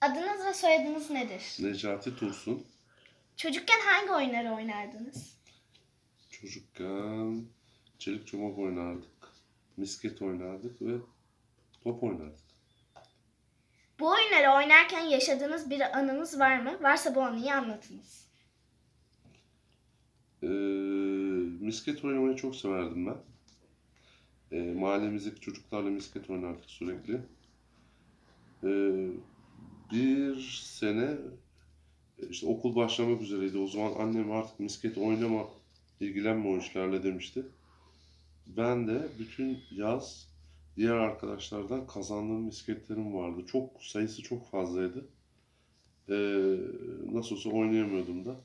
Adınız ve soyadınız nedir? Necati Tursun. Çocukken hangi oyunları oynardınız? Çocukken çelik çomak oynardık. Misket oynardık ve top oynardık. Bu oyunları oynarken yaşadığınız bir anınız var mı? Varsa bu anıyı anlatınız. Ee, misket oynamayı çok severdim ben. Ee, mahallemizdeki çocuklarla misket oynardık sürekli. Ee, bir sene işte okul başlamak üzereydi. O zaman annem artık misket oynama, ilgilenme o işlerle demişti. Ben de bütün yaz diğer arkadaşlardan kazandığım misketlerim vardı. Çok sayısı çok fazlaydı. Ee, nasıl olsa oynayamıyordum da.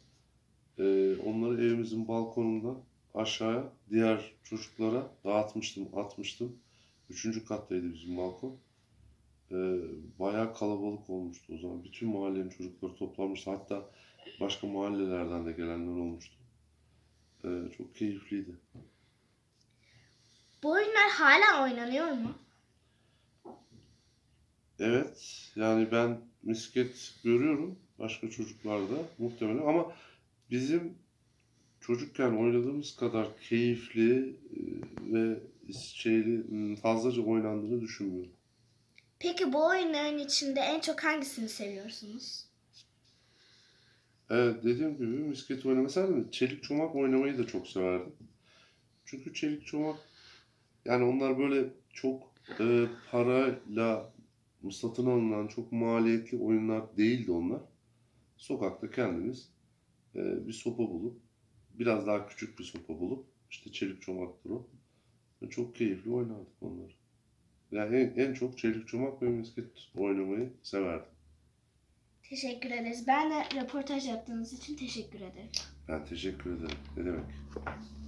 Ee, onları evimizin balkonundan aşağıya diğer çocuklara dağıtmıştım, atmıştım. Üçüncü kattaydı bizim balkon. Ee, bayağı kalabalık olmuştu o zaman. Bütün mahallenin çocukları toplanmıştı. Hatta başka mahallelerden de gelenler olmuştu. Ee, çok keyifliydi. Bu oyunlar hala oynanıyor mu? Evet, yani ben misket görüyorum başka çocuklarda muhtemelen ama bizim çocukken oynadığımız kadar keyifli e, ve şeyli fazlaca oynandığını düşünmüyorum. Peki bu oyunların içinde en çok hangisini seviyorsunuz? Evet, dediğim gibi misket oynamayı severdim. Çelik çomak oynamayı da çok severdim. Çünkü çelik çomak yani onlar böyle çok e, parayla satın alınan çok maliyetli oyunlar değildi onlar. Sokakta kendimiz e, bir sopa bulup biraz daha küçük bir sopa bulup işte çelik çomaktır o. Çok keyifli oynardık onları. Yani en, en çok çelik çomak ve misket oynamayı severdim. Teşekkür ederiz. Ben de röportaj yaptığınız için teşekkür ederim. Ben teşekkür ederim. Ne demek?